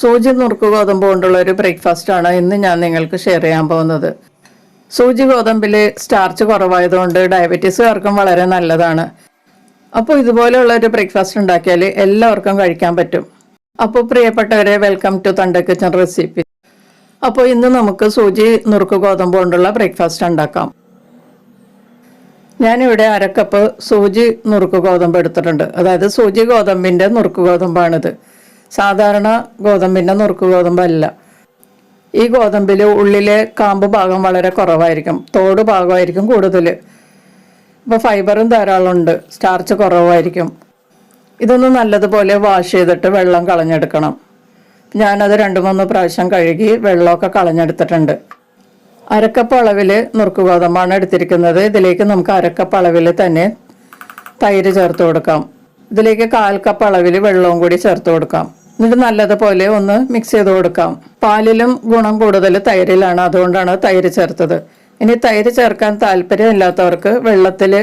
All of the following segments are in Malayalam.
സൂചി നുറുക്ക് ഗോതമ്പ് കൊണ്ടുള്ള ഒരു ബ്രേക്ക്ഫാസ്റ്റ് ആണ് ഇന്ന് ഞാൻ നിങ്ങൾക്ക് ഷെയർ ചെയ്യാൻ പോകുന്നത്. സൂചി ഗോതമ്പിൽ സ്റ്റാർച്ച് കുറവായതുകൊണ്ട് ഡയബറ്റീസുകാർക്കും വളരെ നല്ലതാണ്. അപ്പോൾ ഇതുപോലെയുള്ള ഒരു ബ്രേക്ക്ഫാസ്റ്റ് ഉണ്ടാക്കിയാൽ എല്ലാവർക്കും കഴിക്കാൻ പറ്റും. അപ്പോൾ പ്രിയപ്പെട്ടവരെ welcome to Thanda kitchen recipe അപ്പോൾ ഇന്ന് നമുക്ക് സൂചി നുറുക്ക് ഗോതമ്പ് കൊണ്ടുള്ള ബ്രേക്ക്ഫാസ്റ്റ് ഉണ്ടാക്കാം. ഞാനിവിടെ അരക്കപ്പ് സൂചി നുറുക്ക് ഗോതമ്പ് എടുത്തിട്ടുണ്ട്. അതായത് സൂചി ഗോതമ്പിന്റെ നുറുക്ക് ഗോതമ്പാണിത്. സാധാരണ ഗോതമ്പിന്റെ നുറുക്ക് ഗോതമ്പല്ല. ഈ ഗോതമ്പിൽ ഉള്ളിലെ കാമ്പ് ഭാഗം വളരെ കുറവായിരിക്കും. തോട് ഭാഗമായിരിക്കും കൂടുതൽ ഇപ്പോൾ ഫൈബറും ധാരാളമുണ്ട് സ്റ്റാർച്ച് കുറവായിരിക്കും. ഇതൊന്ന് നല്ലതുപോലെ വാഷ് ചെയ്തിട്ട് വെള്ളം കളഞ്ഞെടുക്കണം. ഞാനത് രണ്ട് മൂന്ന് പ്രാവശ്യം കഴുകി വെള്ളമൊക്കെ കളഞ്ഞെടുത്തിട്ടുണ്ട്. അരക്കപ്പ് അളവിൽ നുറുക്ക് ഗോതമ്പാണ് എടുത്തിരിക്കുന്നത്. ഇതിലേക്ക് നമുക്ക് അരക്കപ്പ് അളവിൽ തന്നെ തൈര് ചേർത്ത് കൊടുക്കാം. ഇതിലേക്ക് കാൽ കപ്പ് അളവിൽ വെള്ളവും കൂടി ചേർത്ത് കൊടുക്കാം. എന്നിട്ട് നല്ലതുപോലെ ഒന്ന് മിക്സ് ചെയ്ത് കൊടുക്കാം. പാലിലും ഗുണം കൂടുതൽ തൈരിലാണ് അതുകൊണ്ടാണ് തൈര് ചേർത്തത്. ഇനി തൈര് ചേർക്കാൻ താല്പര്യമില്ലാത്തവർക്ക് വെള്ളത്തിൽ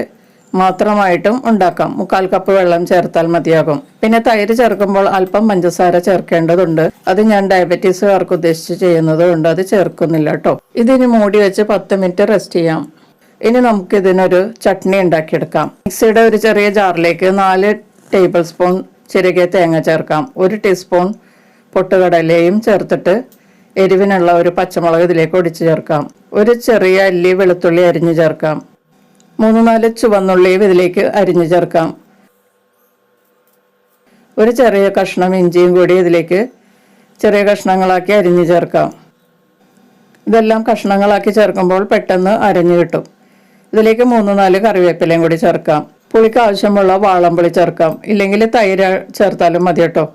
മാത്രമായിട്ടും ഉണ്ടാക്കാം. മുക്കാൽ കപ്പ് വെള്ളം ചേർത്താൽ മതിയാകും. പിന്നെ തൈര് ചേർക്കുമ്പോൾ അല്പം പഞ്ചസാര ചേർക്കേണ്ടതുണ്ട്. അത് ഞാൻ ഡയബറ്റീസുകാർക്ക് ഉദ്ദേശിച്ച് ചെയ്യുന്നത് കൊണ്ട് അത് ചേർക്കുന്നില്ല കേട്ടോ. ഇതിന് മൂടി വെച്ച് പത്ത് മിനിറ്റ് റെസ്റ്റ് ചെയ്യാം. ഇനി നമുക്ക് ഇതിനൊരു ചട്നി ഉണ്ടാക്കിയെടുക്കാം. മിക്സിയുടെ ഒരു ചെറിയ ജാറിലേക്ക് നാല് ടേബിൾ സ്പൂൺ ചിരകിയ തേങ്ങ ചേർക്കാം. ഒരു ടീസ്പൂൺ പൊട്ടുകടലയും ചേർത്തിട്ട് എരിവിനുള്ള ഒരു പച്ചമുളക് ഇതിലേക്ക് ഒടിച്ച് ചേർക്കാം. ഒരു ചെറിയ അല്ലി വെളുത്തുള്ളി അരിഞ്ഞു ചേർക്കാം. മൂന്ന് നാല് ചുവന്നുള്ളിയും ഇതിലേക്ക് അരിഞ്ഞു ചേർക്കാം. ഒരു ചെറിയ കഷ്ണം ഇഞ്ചിയും കൂടി ഇതിലേക്ക് ചെറിയ കഷ്ണങ്ങളാക്കി അരിഞ്ഞു ചേർക്കാം. ഇതെല്ലാം കഷ്ണങ്ങളാക്കി ചേർക്കുമ്പോൾ പെട്ടെന്ന് അരഞ്ഞു കിട്ടും. ഇതിലേക്ക് മൂന്ന് നാല് കറിവേപ്പിലയും കൂടി ചേർക്കാം. പുളിക്ക് ആവശ്യമുള്ള വാളംപുളി ചേർക്കാം. ഇല്ലെങ്കിൽ തൈര് ചേർത്താലും മതി കേട്ടോ.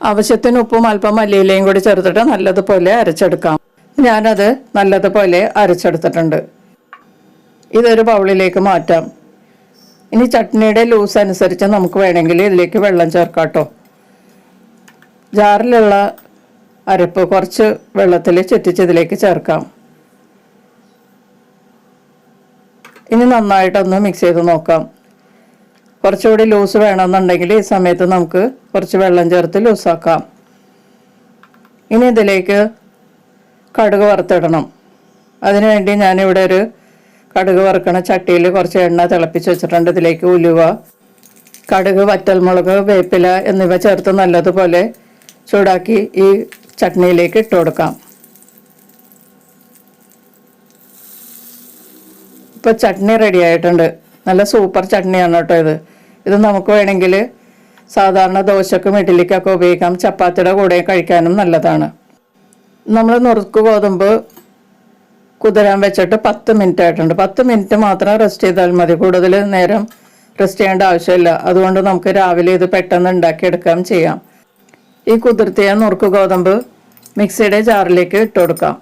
ആവശ്യത്തിന് ഉപ്പും അല്പം മല്ലിയിലയും കൂടി ചേർത്തിട്ട് നല്ലതുപോലെ അരച്ചെടുക്കാം. ഞാനത് നല്ലതുപോലെ അരച്ചെടുത്തിട്ടുണ്ട്. ഇതൊരു ബൗളിലേക്ക് മാറ്റാം. ഇനി ചട്നിയുടെ ലൂസ് അനുസരിച്ച് നമുക്ക് വേണമെങ്കിൽ ഇതിലേക്ക് വെള്ളം ചേർക്കാം കേട്ടോ. ജാറിലുള്ള അരപ്പ് കുറച്ച് വെള്ളത്തിൽ ചുറ്റിച്ച് ഇതിലേക്ക് ചേർക്കാം. ഇനി നന്നായിട്ടൊന്ന് മിക്സ് ചെയ്ത് നോക്കാം. കുറച്ചുകൂടി ലൂസ് വേണമെന്നുണ്ടെങ്കിൽ ഈ സമയത്ത് നമുക്ക് കുറച്ച് വെള്ളം ചേർത്ത് ലൂസാക്കാം ഇനി ഇതിലേക്ക് കടുക് വറുത്തിടണം. അതിനുവേണ്ടി ഞാനിവിടെ ഒരു കടുക് വറുക്കണ ചട്ടിയിൽ കുറച്ച് എണ്ണ തിളപ്പിച്ച് വെച്ചിട്ടുണ്ട്. ഇതിലേക്ക് ഉലുവ കടുക് വറ്റൽമുളക് വേപ്പില എന്നിവ ചേർത്ത് നല്ലതുപോലെ ചൂടാക്കി ഈ ചട്നിയിലേക്ക് ഇട്ട് കൊടുക്കാം. ഇപ്പോൾ ചട്നി റെഡി ആയിട്ടുണ്ട്. നല്ല സൂപ്പർ ചട്നിയാണ് കേട്ടോ ഇത്. ഇത് നമുക്ക് വേണമെങ്കിൽ സാധാരണ ദോശക്കും ഇഡ്ഡലിക്കൊക്കെ ഉപയോഗിക്കാം. ചപ്പാത്തിയുടെ കൂടെ കഴിക്കാനും നല്ലതാണ്. നമ്മൾ നുറുക്ക് ഗോതമ്പ് കുതിരാൻ വെച്ചിട്ട് പത്ത് മിനിറ്റ് ആയിട്ടുണ്ട്. പത്ത് മിനിറ്റ് മാത്രം റെസ്റ്റ് ചെയ്താൽ മതി. കൂടുതൽ നേരം റെസ്റ്റ് ചെയ്യേണ്ട ആവശ്യമില്ല. അതുകൊണ്ട് നമുക്ക് രാവിലെ ഇത് പെട്ടെന്ന് ഉണ്ടാക്കിയെടുക്കാം ചെയ്യാം. ഈ കുതിർത്തിയ നുറുക്ക് ഗോതമ്പ് മിക്സിയുടെ ജാറിലേക്ക് ഇട്ട് കൊടുക്കാം.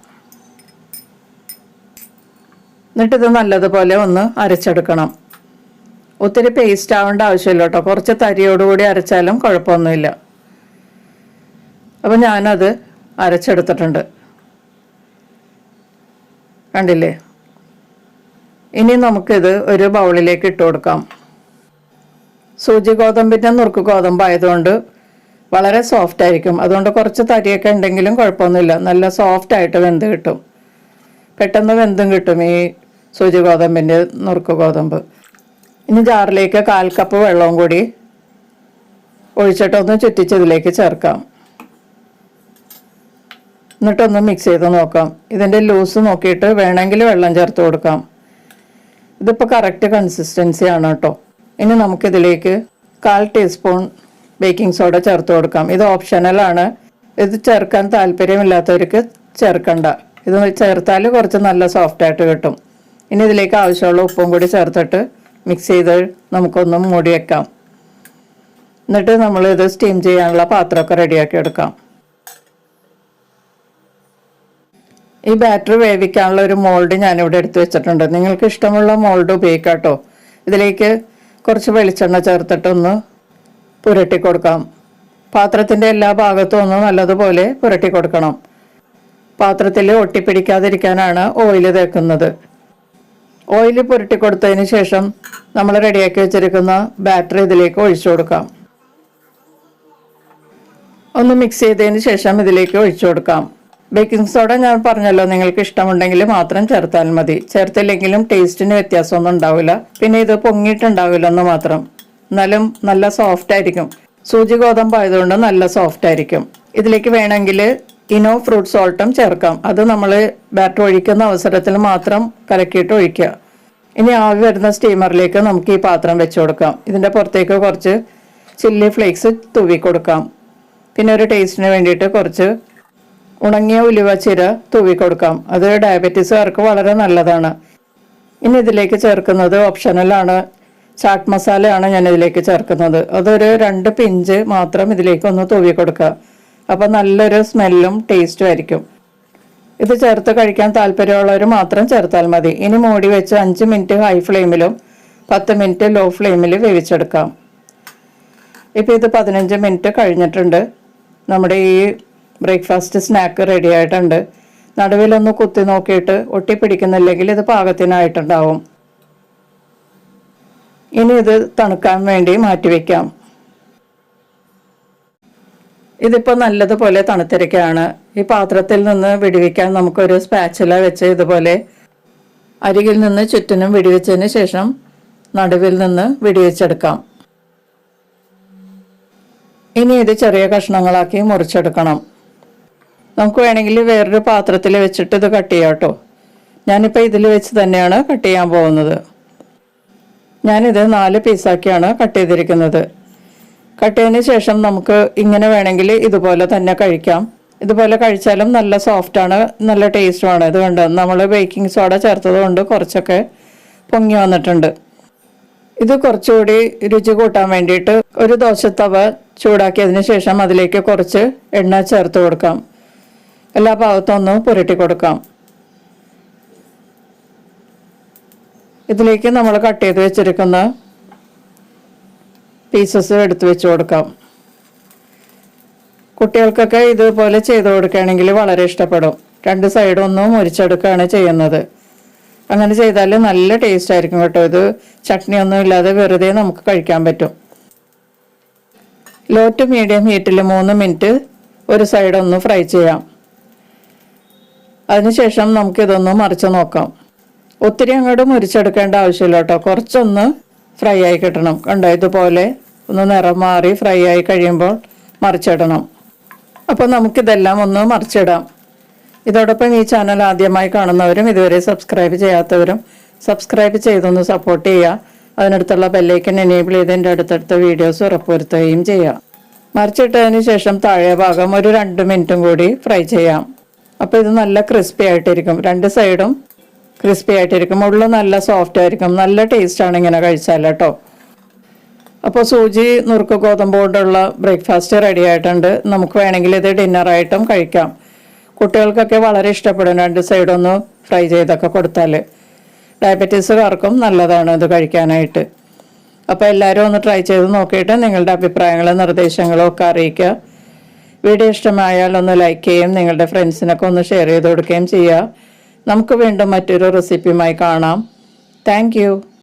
എന്നിട്ടിത് നല്ലതുപോലെ ഒന്ന് അരച്ചെടുക്കണം. ഒത്തിരി പേസ്റ്റ് ആവേണ്ട ആവശ്യമില്ല കേട്ടോ. കുറച്ച് തരിയോടുകൂടി അരച്ചാലും കുഴപ്പമൊന്നുമില്ല. അപ്പം ഞാനത് അരച്ചെടുത്തിട്ടുണ്ട്. കണ്ടില്ലേ? ഇനി നമുക്കിത് ഒരു ബൗളിലേക്ക് ഇട്ട് കൊടുക്കാം. സൂചി ഗോതമ്പിന്റെ നുറുക്ക് ഗോതമ്പായതുകൊണ്ട് വളരെ സോഫ്റ്റ് ആയിരിക്കും. അതുകൊണ്ട് കുറച്ച് തരിയൊക്കെ ഉണ്ടെങ്കിലും കുഴപ്പമൊന്നുമില്ല. നല്ല സോഫ്റ്റ് ആയിട്ട് വെന്ത് കിട്ടും. പെട്ടെന്ന് വെന്തും കിട്ടും ഈ സൂചി ഗോതമ്പിന്റെ നുറുക്ക് ഗോതമ്പ്. ഇനി ജാറിലേക്ക് കാൽ കപ്പ് വെള്ളവും കൂടി ഒഴിച്ചിട്ടൊന്ന് ചുറ്റിച്ചതിലേക്ക് ചേർക്കാം. എന്നിട്ടൊന്ന് മിക്സ് ചെയ്ത് നോക്കാം. ഇതിന്റെ ലൂസ് നോക്കിയിട്ട് വേണമെങ്കിൽ വെള്ളം ചേർത്ത് കൊടുക്കാം. ഇതിപ്പോൾ കറക്റ്റ് കൺസിസ്റ്റൻസി ആണ് കേട്ടോ. ഇനി നമുക്കിതിലേക്ക് കാൽ ടീസ്പൂൺ ബേക്കിംഗ് സോഡ ചേർത്ത് കൊടുക്കാം. ഇത് ഓപ്ഷണലാണ് ഇത് ചേർക്കാൻ താല്പര്യമില്ലാത്തവർക്ക് ചേർക്കണ്ട. ഇത് ചേർത്താൽ കുറച്ച് നല്ല സോഫ്റ്റായിട്ട് കിട്ടും. ഇനി ഇതിലേക്ക് ആവശ്യമുള്ള ഉപ്പും കൂടി ചേർത്തിട്ട് മിക്സ് ചെയ്ത് നമുക്കൊന്ന് മൂടി വെക്കാം എന്നിട്ട് നമ്മൾ ഇത് സ്റ്റീം ചെയ്യാനുള്ള പാത്രമൊക്കെ റെഡിയാക്കി എടുക്കാം. ഈ ബാറ്ററി വേവിക്കാനുള്ള ഒരു മോൾഡ് ഞാനിവിടെ എടുത്തു വെച്ചിട്ടുണ്ട്. നിങ്ങൾക്ക് ഇഷ്ടമുള്ള മോൾഡ് ഉപയോഗിക്കാം കേട്ടോ ഇതിലേക്ക് കുറച്ച് വെളിച്ചെണ്ണ ചേർത്തിട്ടൊന്ന് പുരട്ടി കൊടുക്കാം. പാത്രത്തിന്റെ എല്ലാ ഭാഗത്തും ഒന്ന് നല്ലതുപോലെ പുരട്ടി കൊടുക്കണം. പാത്രത്തിൽ ഒട്ടിപ്പിടിക്കാതിരിക്കാനാണ് ഓയിൽ തേക്കുന്നത്. ഓയിൽ പുരട്ടി കൊടുത്തതിന് ശേഷം നമ്മൾ റെഡിയാക്കി വെച്ചിരിക്കുന്ന ബാറ്ററി ഇതിലേക്ക് ഒഴിച്ചു കൊടുക്കാം. ഒന്ന് മിക്സ് ചെയ്തതിന് ശേഷം ഇതിലേക്ക് ഒഴിച്ചു കൊടുക്കാം. ബേക്കിംഗ് സോഡ ഞാൻ പറഞ്ഞല്ലോ നിങ്ങൾക്ക് ഇഷ്ടമുണ്ടെങ്കിൽ മാത്രം ചേർത്താൽ മതി. ചേർത്തില്ലെങ്കിലും ടേസ്റ്റിന് വ്യത്യാസമൊന്നും ഉണ്ടാവില്ല. പിന്നെ ഇത് പൊങ്ങിയിട്ടുണ്ടാവില്ല എന്ന് മാത്രം. എന്നാലും നല്ല സോഫ്റ്റ് ആയിരിക്കും. സൂചി ഗോതമ്പ് ആയതുകൊണ്ട് നല്ല സോഫ്റ്റ് ആയിരിക്കും. ഇതിലേക്ക് വേണമെങ്കിൽ ഇനോ ഫ്രൂട്ട് സോൾട്ടും ചേർക്കാം. അത് നമ്മൾ ബാറ്റർ ഒഴിക്കുന്ന അവസരത്തിൽ മാത്രം കലക്കിയിട്ട് ഒഴിക്കുക. ഇനി ആവി വരുന്ന സ്റ്റീമറിലേക്ക് നമുക്ക് ഈ പാത്രം വെച്ച് കൊടുക്കാം. ഇതിന്റെ പുറത്തേക്ക് കുറച്ച് ചില്ലി ഫ്ലേക്സ് തൂവി കൊടുക്കാം. പിന്നെ ഒരു ടേസ്റ്റിന് വേണ്ടിയിട്ട് കുറച്ച് ഉണങ്ങിയ ഉലുവ ചിര തൂവി കൊടുക്കാം. അത് ഡയബറ്റീസുകാർക്ക് വളരെ നല്ലതാണ്. ഇനി ഇതിലേക്ക് ചേർക്കുന്നത് ഓപ്ഷനലാണ് ചാട്ട് മസാലയാണ് ഞാൻ ഇതിലേക്ക് ചേർക്കുന്നത്. അതൊരു രണ്ട് പിഞ്ച് മാത്രം ഇതിലേക്ക് ഒന്ന് തൂവി കൊടുക്കുക. അപ്പം നല്ലൊരു സ്മെല്ലും ടേസ്റ്റും ആയിരിക്കും. ഇത് ചേർത്ത് കഴിക്കാൻ താല്പര്യമുള്ളവർ മാത്രം ചേർത്താൽ മതി. ഇനി മൂടി വെച്ച് അഞ്ച് മിനിറ്റ് ഹൈ ഫ്ലെയിമിലും പത്ത് മിനിറ്റ് ലോ ഫ്ലെയിമിൽ വേവിച്ചെടുക്കാം. ഇപ്പം ഇത് പതിനഞ്ച് മിനിറ്റ് കഴിഞ്ഞിട്ടുണ്ട്. നമ്മുടെ ഈ ബ്രേക്ക്ഫാസ്റ്റ് സ്നാക്ക് റെഡി ആയിട്ടുണ്ട്. നടുവിലൊന്ന് കുത്തി നോക്കിയിട്ട് ഒട്ടിപ്പിടിക്കുന്നില്ലെങ്കിൽ ഇത് പാകത്തിനായിട്ടുണ്ടാവും. ഇനി ഇത് തണുക്കാൻ വേണ്ടി മാറ്റിവെക്കാം ഇതിപ്പോൾ നല്ലതുപോലെ തണുത്തിരിക്കുകയാണ്. ഈ പാത്രത്തിൽ നിന്ന് വിടുവിക്കാൻ നമുക്കൊരു സ്പാച്ചില വെച്ച് ഇതുപോലെ അരികിൽ നിന്ന് ചുറ്റിനും വിടുവിച്ചതിന് ശേഷം നടുവിൽ നിന്ന് വിടുവിച്ചെടുക്കാം. ഇനി ഇത് ചെറിയ കഷ്ണങ്ങളാക്കി മുറിച്ചെടുക്കണം. നമുക്ക് വേണമെങ്കിൽ വേറൊരു പാത്രത്തിൽ വെച്ചിട്ട് ഇത് കട്ട് ചെയ്യാം കേട്ടോ. ഞാനിപ്പോൾ ഇതിൽ വെച്ച് തന്നെയാണ് കട്ട് ചെയ്യാൻ പോകുന്നത്. ഞാനിത് നാല് പീസാക്കിയാണ് കട്ട് ചെയ്തിരിക്കുന്നത്. കട്ട് ചെയ്തതിന് ശേഷം നമുക്ക് ഇങ്ങനെ വേണമെങ്കിൽ ഇതുപോലെ തന്നെ കഴിക്കാം. ഇതുപോലെ കഴിച്ചാലും നല്ല സോഫ്റ്റാണ് നല്ല ടേസ്റ്റുമാണ് ഇത് കണ്ട് നമ്മൾ ബേക്കിംഗ് സോഡ ചേർത്തത് കൊണ്ട് കുറച്ചൊക്കെ പൊങ്ങി വന്നിട്ടുണ്ട്. ഇത് കുറച്ചുകൂടി രുചി കൂട്ടാൻ വേണ്ടിയിട്ട് ഒരു ദോശത്തവ ചൂടാക്കിയതിന് ശേഷം അതിലേക്ക് കുറച്ച് എണ്ണ ചേർത്ത് കൊടുക്കാം. എല്ലാ ഭാഗത്തും ഒന്ന് പുരട്ടി കൊടുക്കാം. ഇതിലേക്ക് നമ്മൾ കട്ട് ചെയ്ത് വെച്ചിരിക്കുന്ന പീസസ് എടുത്ത് വെച്ച് കൊടുക്കാം. കുട്ടികൾക്കൊക്കെ ഇതുപോലെ ചെയ്ത് കൊടുക്കുകയാണെങ്കിൽ വളരെ ഇഷ്ടപ്പെടും. രണ്ട് സൈഡും ഒന്നും മുരിച്ചെടുക്കുകയാണ് ചെയ്യുന്നത്. അങ്ങനെ ചെയ്താൽ നല്ല ടേസ്റ്റ് ആയിരിക്കും കേട്ടോ. ഇത് ചട്നി ഒന്നും ഇല്ലാതെ വെറുതെ നമുക്ക് കഴിക്കാൻ പറ്റും. ലോ ടു മീഡിയം ഹീറ്റിൽ മൂന്ന് മിനിറ്റ് ഒരു സൈഡ് ഒന്ന് ഫ്രൈ ചെയ്യാം. അതിനുശേഷം നമുക്കിതൊന്ന് മറിച്ച് നോക്കാം. ഒത്തിരി അങ്ങോട്ട് മുരിച്ചെടുക്കേണ്ട ആവശ്യമില്ല കേട്ടോ. കുറച്ചൊന്ന് ഫ്രൈ ആയി കിട്ടണം. കണ്ടോ? ഇതുപോലെ ഒന്ന് നിറം മാറി ഫ്രൈ ആയി കഴിയുമ്പോൾ മറിച്ചിടണം. അപ്പോൾ നമുക്കിതെല്ലാം ഒന്ന് മറിച്ചിടാം. ഇതോടൊപ്പം ഈ ചാനൽ ആദ്യമായി കാണുന്നവരും ഇതുവരെ സബ്സ്ക്രൈബ് ചെയ്യാത്തവരും സബ്സ്ക്രൈബ് ചെയ്തൊന്ന് സപ്പോർട്ട് ചെയ്യുക. അതിനടുത്തുള്ള ബെല്ലൈക്കൻ എനേബിൾ ചെയ്ത് എന്റെ അടുത്തടുത്ത വീഡിയോസ് ഉറപ്പുവരുത്തുകയും ചെയ്യാം മറിച്ചിട്ടതിന് ശേഷം താഴെ ഭാഗം ഒരു രണ്ട് മിനിറ്റും കൂടി ഫ്രൈ ചെയ്യാം. അപ്പോൾ ഇത് നല്ല ക്രിസ്പി ആയിട്ടിരിക്കും. രണ്ട് സൈഡും ക്രിസ്പി ആയിട്ടിരിക്കും. ഉള്ളു നല്ല സോഫ്റ്റ് ആയിരിക്കും. നല്ല ടേസ്റ്റാണ് ഇങ്ങനെ കഴിച്ചാൽ കേട്ടോ. അപ്പോൾ സൂചി നുറുക്ക് ഗോതമ്പ് കൊണ്ടുള്ള ബ്രേക്ക്ഫാസ്റ്റ് റെഡി ആയിട്ടുണ്ട്. നമുക്ക് വേണമെങ്കിൽ ഇത് ഡിന്നറായിട്ടും കഴിക്കാം. കുട്ടികൾക്കൊക്കെ വളരെ ഇഷ്ടപ്പെടും രണ്ട് സൈഡൊന്ന് ഫ്രൈ ചെയ്തൊക്കെ കൊടുത്താൽ ഡയബറ്റീസുകാർക്കും നല്ലതാണ് ഇത് കഴിക്കാനായിട്ട്. അപ്പോൾ എല്ലാവരും ഒന്ന് ട്രൈ ചെയ്ത് നോക്കിയിട്ട് നിങ്ങളുടെ അഭിപ്രായങ്ങളും നിർദ്ദേശങ്ങളും ഒക്കെ അറിയിക്കുക. വീഡിയോ ഇഷ്ടമായാൽ ഒന്ന് ലൈക്ക് ചെയ്യുകയും നിങ്ങളുടെ ഫ്രണ്ട്സിനൊക്കെ ഒന്ന് ഷെയർ ചെയ്ത് കൊടുക്കുകയും ചെയ്യുക. നമുക്ക് വീണ്ടും മറ്റൊരു റെസിപ്പിയുമായി കാണാം. താങ്ക്